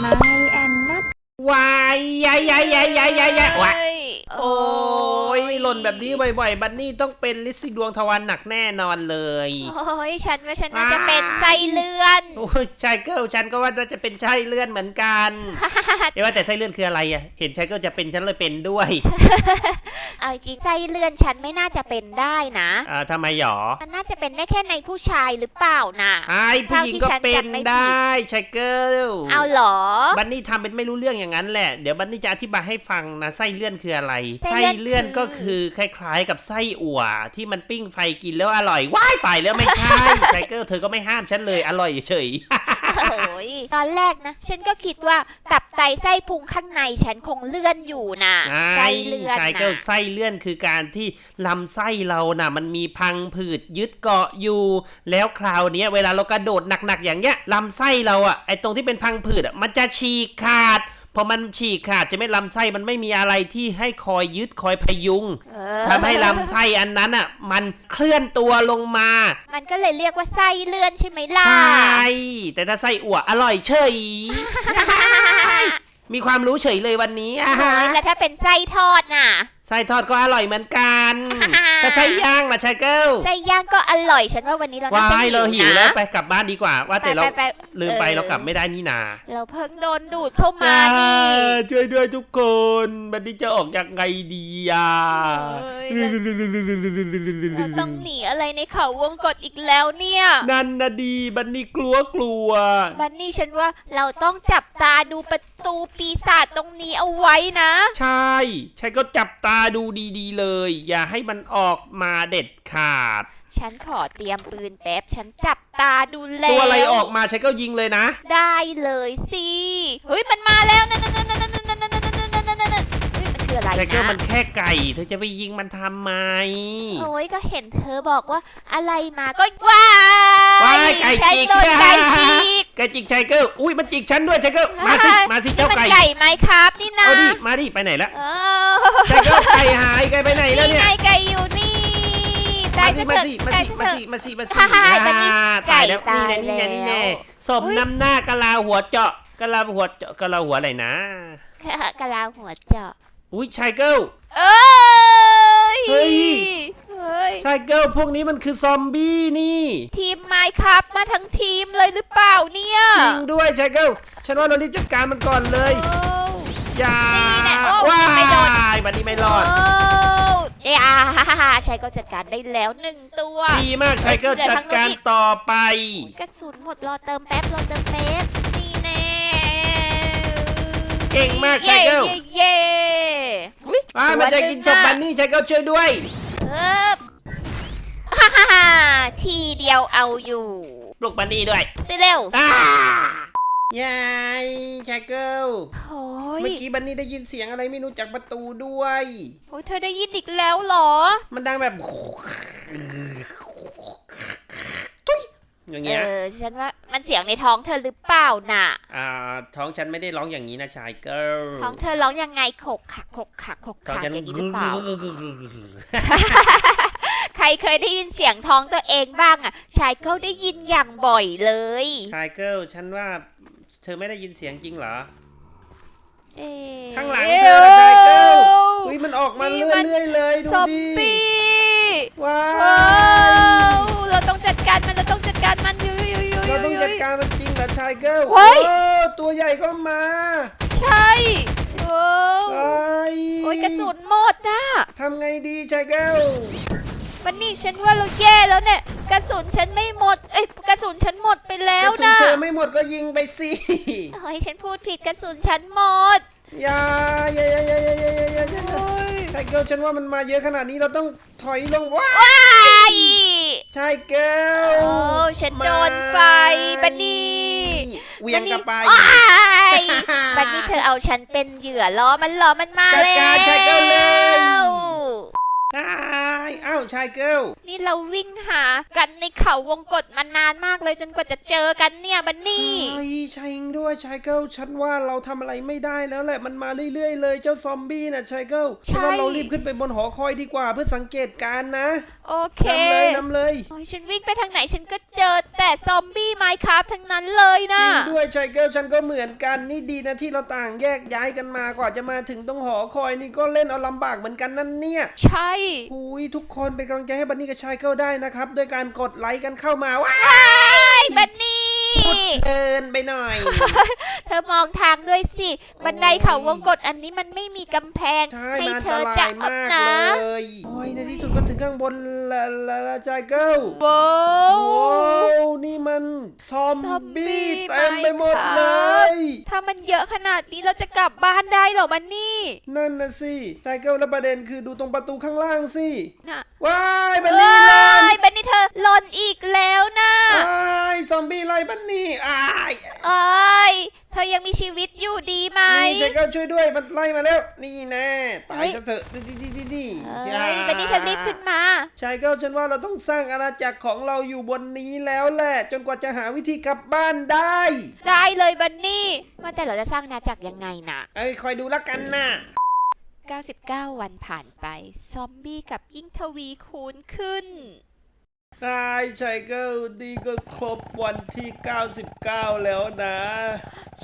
ไมแอนนัทวายยายยายยายยายยายยายวะเอ้ยโอ้ยหล่นแบบนี้บ่อยๆ บันนี่ต้องเป็นลิซซี่ดวงทวารหนักแน่นอนเลย โอ้ยฉันว่าฉันน่าอ้ายจะเป็นไส้เลื่อนโอ้ยชายเกิลฉันก็ว่าน่าจะเป็นชายเลื่อนเหมือนกันเดี๋ยวว่าแต่ชายเลื่อนคืออะไรอะ เห็นชายเกิลจะเป็นฉันเลยเป็นด้วย เอาจริงไส้เลื่อนฉันไม่น่าจะเป็นได้นะ อ่าทำไมหรอมันน่าจะเป็นได้แค่ในผู้ชายหรือเปล่านะ ไอ้ผู้หญิงก็เป็นเท่าที่ฉันจำไม่ผิดได้ชายเกิลเอาเหรอ บันนี่ทำเป็นไม่รู้เรื่องอย่างนั้นแหละ เดี๋ยวบันนี่จะอธิบายให้ฟังนะไส้เลื่อนคืออะไร ไส้ไส้เลื่เลื่ออนนก็คือคล้ายๆกับไส้อั่วที่มันปิ้งไฟกินแล้วอร่อย ว้ายตายแล้วไม่ใช่ไทเกอร์เธอก็ไม่ห้ามฉันเลยอร่อยเฉย โอ้ยตอนแรกนะ ฉันก็คิดว่าตับไตไส้พุงข้างในฉันคงเลื่อนอยู่นะๆไส้เลื่อนไทนะเกอร์ไส้เลื่อนคือการที่ลำไส้เราน่ะ มันมีพังผืดยึดเกาะอยู่ แล้วคราวเนี้ยเวลาเรากระโดดหนักๆอย่างเงี้ยลำไส้เราอะไอตรงที่เป็นพังผืดอะมันจะฉีกขาด พอมันฉีกขาดจะไม่ลำไส้มันไม่มีอะไรที่ให้คอยยึดคอยพยุงเออทำให้ลำไส้อันนั้นอะ มันเคลื่อนตัวลงมา มันก็เลยเรียกว่าไส้เลื่อนใช่ไหมล่ะใช่แต่ถ้าไส้อั่วอร่อยเฉยมีความรู้เฉยเลยวันนี้อะโอ้ยแล้วถ้าเป็นไส้ทอดน่ะ ไส้ทอดก็อร่อยเหมือนกันถ้าไส้ย่างล่ะชายเกิลไส้ย่างก็อร่อย ฉันว่าวันนี้เราน่าจะวายเราหิวนะแล้วไปกลับบ้านดีกว่า ว่าแต่เราไปไปลืมไปเออ เรากลับไม่ได้นี่นาเราเพิ่งโดนดูดเข้ามานี่ช่วยด้วยทุกคนบันนี้จะออกยังไงดีอะเอ้ย เราต้องหนีอะไรในเขาวงกตอีกแล้วเนี่ย นั่นนะดีบันนี้กลัวกลัว บันนี่ฉันว่าเราต้องจับตาดูประตูปีศาจตรงนี้เอาไว้นะ ใช่ฉันก็จับตาดูดีๆเลย อย่าให้มันออกมาเด็ดขาด ฉันขอเตรียมปืนแป๊บ ฉันจับตาดูแลตัวอะไรออกมาฉันก็ยิงเลยนะ ได้เลยสิ เฮ้ย มันมาแล้วนั่นนั่นนั่นนั่น คืออะไรใช้ก็นะ มันแค่ไก่ เธอจะไปยิงมันทำไมโอ้ยก็เห็นเธอบอกว่าอะไรมาก็ว้าว้ายไก่ฉันจิกโดนไก่จิก ไก่จิกชายเกิลอุ้ยมันจิกฉันด้วยชายเกิลมาสิมาสินี่เจ้ามันไก่ไก่ไหมครับ นี่นะเอาดิมาดิไปไหนละเอชายเกิลไก่หายไก่ไปไหนแล้วนี่เนี่ยไงไก่อยู่นี่ตามายสิซะมาเถสิอะมาตายสิซะมาเถสิอะ มาสิมาสิฮ่าฮ่าอ่าบัดนี้ตายแล้วไก่นี่แน่นี่แน่ตายนี่แน่แล้วสมน้ำหน้ากะลาหัวเจาะกะลาหัวเจาะกะลาหัวอะไรนะ กะลาหัวเจาะ อุ้ยชายเกิล เอ้ยเฮ้ย เฮ้ย ชายเกิลพวกนี้มันคือซอมบี้นี่ทีมไมค์ครับมาทั้งทีมเลยหรือเปล่าเนี่ยจริงด้วยชายเกิลฉันว่าเรารีบจัดการมันก่อนเลยโอ้ อย่านี่แน่โอ้ว้าไม่โดนยวันนี้ไม่รอด โอ้เอ้ยอ่าฮ่าฮ่าฮ่าชัยก็จัดการได้แล้วหนึ่งตัว ดีมากชายเกิลเหลือจัทาดงโน้นการอีก ต่อไป กระสุนหมดรอเติมแป๊บรอเติมแป๊บนี่แน่ เก่งมากเย้ชายเกิลเย้เย้อุ๊ยว้ายมันจะกินศพบันนี่ชายเกิลช่วยด้วย เอิบฮ่าฮ่าฮ่าทีเดียวเอาอยู่ปลุกบันนี่ด้วยไปเร็วอ้ายายชายเกิลโอ้ยเมื่อกี้บันนี่ได้ยินเสียงอะไรไม่รู้จากประตูด้วย โอ้ยเธอได้ยินอีกแล้วเหรอ มันดังแบบทุยอย่างเอเงี้ยอฉันว่ามันเสียงในท้องเธอหรือเปล่าน่ะ อ่า ท้องฉันไม่ได้ร้องอย่างนี้นะชายเกิลท้องเธอร้องยังไงขกขักขกขักขกท้องขักฉันอย่างนี้หรือเปล่ากใครเคยได้ยินเสียงท้องตัวเองบ้างอะ ชายเขาได้ยินอย่างบ่อยเลย ชายเกิลฉันว่า เธอไม่ได้ยินเสียงจริงเหรอเอ๊ะข้างหลังเธอน่ะชายเกิลอุ้ยมันออกมานี่เรื่มันอยๆเลยดูซอมดิ เหรอชายเกิลเฮ้ยโอ้ตัวใหญ่ก็มาใช่โอ้เอ้ยโอ้ยกระสุนหมดนะทำไงดีชายเกิลวันนี้ฉันว่าเราแย่แล้วเนี่ยกระสุนฉันไม่หมด เอ้ยกระสุนฉันหมดไปแล้กวระสุนนะเธอไม่หมดก็ยิงไปสิเฮ้ยฉันพูดผิดกระสุนฉันหมดอย่าอย่าอย่าอย่าอย่าอย่าอย่าอย่าอย่าโอ้ยชายเกิลฉันว่ามันมาเยอะขนาดนี้เราต้องถอยลงว้าว้าย ชายเกิลโอ้ฉันโดนไฟบันนี่เหวียงกลับไปว้ายบันนี่เธอเอาฉันเป็นเหยื่อล้อมันล้อมันมาจัดแล้วการชายเกิลเลย ใช่อ้าวชายเกิลนี่เราวิ่งหากันในเขาวงกฏมานานมากเลยจนกว่าจะเจอกันเนี่ยบันนี่ใช่ใช่ด้วยชายเกิลฉันว่าเราทำอะไรไม่ได้แล้วแหละมันมาเรื่อยๆเลยเจ้าซอมบี้น่ะชายเกิลใช่ ฉันว่าเรารีบขึ้นไปบนหอคอยดีกว่าเพื่อสังเกตการณ์นะโอเคนำเลยนำเลยโอ้ยฉันวิ่งไปทางไหนฉันก็เจอแต่ซอมบี้ไมค์ครับทั้งนั้นเลยจนะ ริงด้วยชายเกิลฉันก็เหมือนกันนี่ดีนะที่เราต่างแยกย้ายกันมากว่าจะมาถึงตรงหอคอยนี่ก็เล่นเอาลำบากเหมือนกันนั่นเนี่ย ใช่หุยทุกคนเป็นกำลังใจให้บันนี่กับชายเกิลได้นะครับด้วยการกดไลค์กันเข้ามาว้าไอ้ยบันนี่เดินไปหน่อย เธอมองทางด้วยสิ บันไดเขาวงกฏอันนี้มันไม่มีกำแพงใช่ให้มันอันเธตอราจะยอับมากนะเลยโอ้ยในที่สุดก็ถึงข้างบนละละละชายเกิลว้าโอ้ว นี่มันซอมซอมบี้บี้เต็มไปหมดไหมครับเลยถ้า มันเยอะขนาดนี้เราจะกลับบ้านได้เหรอบันนี่นั่นนะสิชายเกิลแล้วประเด็นคือดูตรงประตูข้างล่างสิ น่ะว้ายบันเอ้นี่ลอยยบันนี่เธอ หล่นอีกแล้วนะอ้ายซอมบี้ไล่บันนี่อ้ายเอ้ยเธอยังมีชีวิตอยู่ดีไหม นี่ชายเกิลช่วยด้วยมันไล่มาแล้ว นี่แน่ตาเฮ้ยยซะเถอะดีดีดีดีเอ้ยบันนี่เธอรีบขึ้นมา ชายเกิลฉันว่าเราต้องสร้างอาณาจักรของเราอยู่บนนี้แล้วแหละ จนกว่าจะหาวิธีกลับบ้านได้ ได้เลยบันนี่ว่าแต่เราจะสร้างอาณาจักรยังไงนะ เอ้ยคอยดูแล้วกันนะ99 วันผ่านไป ซอมบี้กับยิ่งทวีคูณขึ้น นายชายเกิลดีก็ครบวันที่ 99 แล้วนะ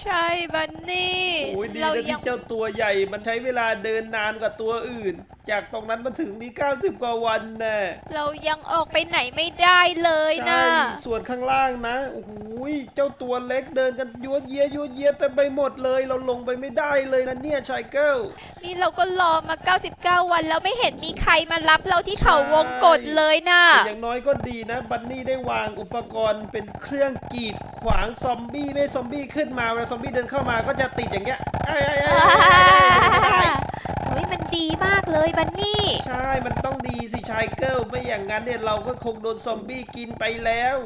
ใช่บันนี่โอ้ยดีเรานะยัที่เจ้าตัวใหญ่ มันใช้เวลาเดินนานกว่าตัวอื่น จากตรงนั้นมาถึงนี่90 กว่าวันแน่เรายังออกไปไหนไม่ได้เลยนะใช่ส่วนข้างล่างนะโอ้โหยเจ้าตัวเล็กเดินกันยัวเยียยัวเยียเต็มไปหมดเลย เราลงไปไม่ได้เลยนะเนี่ยชายเกิล นี่เราก็รอมา 99 วันแล้วไม่เห็นมีใครมารับเราที่เขาวงกฏเลยนะ แต่อย่างน้อยก็ดีนะ บันนี่ได้วางอุปกรณ์เป็นเครื่องกีดขวางซอมบี้ไม่ให้ซอมบี้ขึ้นมาเวลาซอมบี้เดินเข้ามาก็จะติดอย่างเงี้ยไอ้ไอ้ไอ้ไอ้ไอ้เฮ้ยมันดีมากเลยบันนี่ ใช่ มันต้องดีสิชายเกิลไม่อย่างนั้นเนี่ยเราก็คงโดนซอมบี้กินไปแล้ว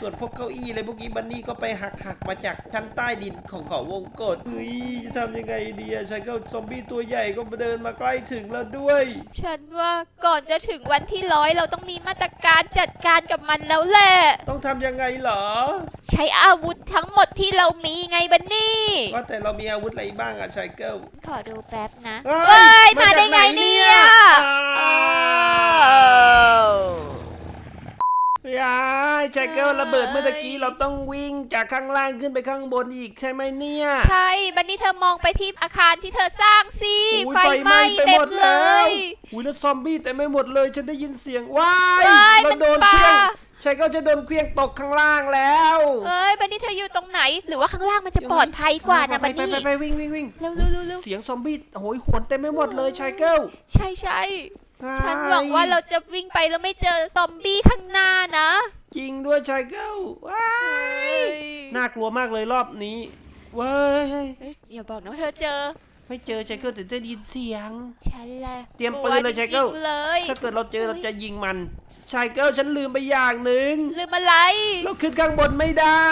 ส่วนพวกเก้าอี้อะไรพวกนี้บันนี่ก็ไปหักหักๆมาจากชั้นใต้ดินของเขาวงกฏเฮ้ยจะทำยังไงดีอะชายเกิลซอมบี้ตัวใหญ่ก็มาเดินมาใกล้ถึงแล้วด้วย ฉันว่าก่อนจะถึงวันที่ร้อยเราต้องมีมาตรการจัดการกับมันแล้วแหละ ต้องทำยังไงเหรอ ใช้อาวุธทั้งหมดที่เรามีไงบันนี่ ว่าแต่เรามีอาวุธอะไรบ้างอะชายเกิล ขอดูแป๊บนะเฮ้ยเฮ้ยมามาจากได้ไงไหนเนี่เนี่ยยอ้าว ยายชายเกิลระเบิดเมื่อตะกี้เราต้องวิ่งจากข้างล่างขึ้นไปข้างบนอีกใช่ไหมเนี่ยใช่บันนี่เธอมองไปที่อาคารที่เธอสร้างสิอุ๊ยไฟไหม้เต็มเลแล้วยอุ้ยแล้วซอมบี้เต็มไปหมดเลย ฉันได้ยินเสียงว้ายว้ายเรามันโดนปลาเครื่องชายเกิลจะโดนเครื่องตกข้างล่างแล้วเอ้ยบันนี่เธออยู่ตรงไหน หรือว่าข้างล่างมันจะปลอดภัยกว่านะไปบันไปนี่ ไปไปวิ่งวิ่งวิ่งเร็วเร็วเร็วเร็ว เสียงซอมบี้โหยหวนเต็มไปหมดเลยชายเกิล ใช่ใช่ ฉันหวังว่าเราจะวิ่งไปแล้วไม่เจอซอมบี้ข้างหน้านะจริงด้วยชายเกิลว้ายน่ากลัวมากเลยรอบนี้เว้ยเอ้ยอย่าบอกนะว่าเธอเจอ ไม่เจอชายเกิลแต่ได้ยินเสียง ฉันแหละเตรียมปืนเลยกวชายเกิลจริงๆเลย ถ้าเกิดเราเจอเราจะยิงมันชายเกิลฉันลืมไปอย่างหนึ่งลืมอะไร เราขึ้นข้างบนไม่ได้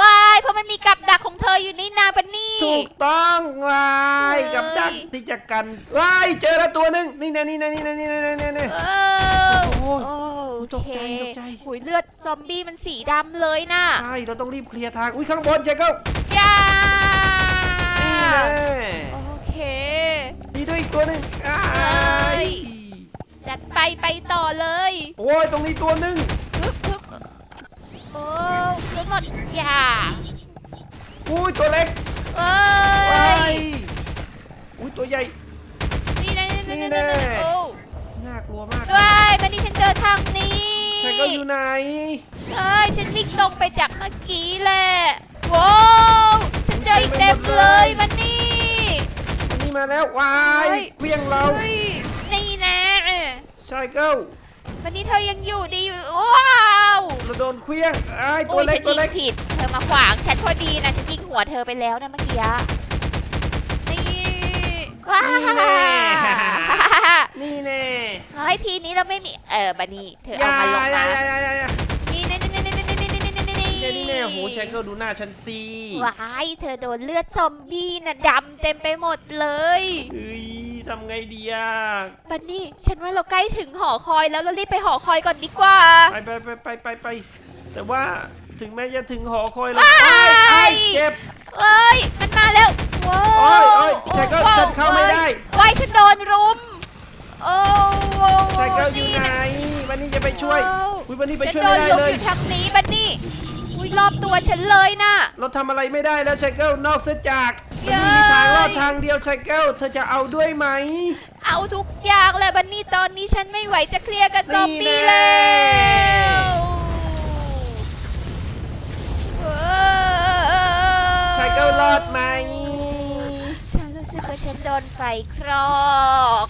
ไป เพราะมันมีกับดักของเธออยู่นี่นาบันนี่ ถูกต้องวายเฮ้ย กับดักที่จะกันวายเจอแล้วตัวหนึ่งนี่แน่นี่แน่นี่แน่นี่แน่นี่แน่นี่เออโอ้โหโอ้ตกใจโอเคตกใจ หุยเลือดซอมบี้มันสีดำเลยน่ะใช่เราต้องรีบเคลียร์ทางอุ้ยข้างบนชายเกิลย่านี่แน่โอเค มีด้วยอีกตัวหนึ่งอ้าเฮ้ย ยจัดไปไปต่อเลยโอ้ยตรงนี้ตัวหนึ่งฮึบฮึบโอ้ซื้อหมดอย่า อุ้ยตัวเล็กเอ้วายยอุ้ยตัวใหญ่ นี่นะนี่นะนี่นี่แน่นะโอ้น่ากลัวมากว้ายบันนี้ฉันเจอทางนี้ชายเกิลอยู่ไหนเอ้ยฉันวิ่งตรงไปจากเมื่อกี้แหละว้าวฉันเจออีกเต็มเลยมันนี่อันนี้มาแล้ววายเฮ้ยเครื่องเราเฮ้ยนี่นะชายเกิลวันนี้เธอยังอยู่ดีอยู่ว้าว เราโดนเครื่องไอ้ายตัโอ้วยเล็ฉักนตัยิวงเล็กผิด เธอมาขวางฉันพอดีนะฉันยิงหัวเธอไปแล้วนะเมื่อกี้นี่ว้านี่แน่เฮ้ยทีนี้เราไม่มีเออบันนี่เธอเอามาลงมาอย่าอย่าอย่าอย่านี่นี่นี่นี่นี่นี่นี่นี่นี่นี่แน่นี่แน่โหชายเกิลดูหน้าฉันสิว้ายเธอโดนเลือดซอมบี้น่ะดำเต็มไปหมดเลยเฮ้ย ทำไงดีอะบันนี่ฉันว่าเราใกล้ถึงหอคอยแล้วเรารีบไปหอคอยก่อนดีกว่า ไปไปไปไปไปไปแต่ว่าถึงแม้จะถึงหอคอยแล้วว้ายอ้ายอ้ายเจ็บ เอ้ย มันมาแล้วว้าโอ้วยโอ้ยชายเกิลว้วฉันเข้าไม่ได้ว้ายฉันโดนรุมโอ้ชายเกิลอยู่ไหนวันนี้จะไปช่วยว้าวอุ้ยวันนี้ไปฉันช่วยโดไม่นได้ลุมเลอยยู่ทางนี้บันนี่อุ้ยรอบตัวฉันเลยน่ะ เราทำอะไรไม่ได้แล้วชายเกิลนอกเสียจาก เย้มันมีทางรอดทางเดียวชายเกิลเธอจะเอาด้วยไหม เอาทุกอย่างเลยบันนี่ตอนนี้ฉันไม่ไหวจะเคลียร์กับซอมบี้นี่แน่แล้วเออชายเกิลรอดไหม ฉันรู้สึกว่าฉันโดนไฟคลอก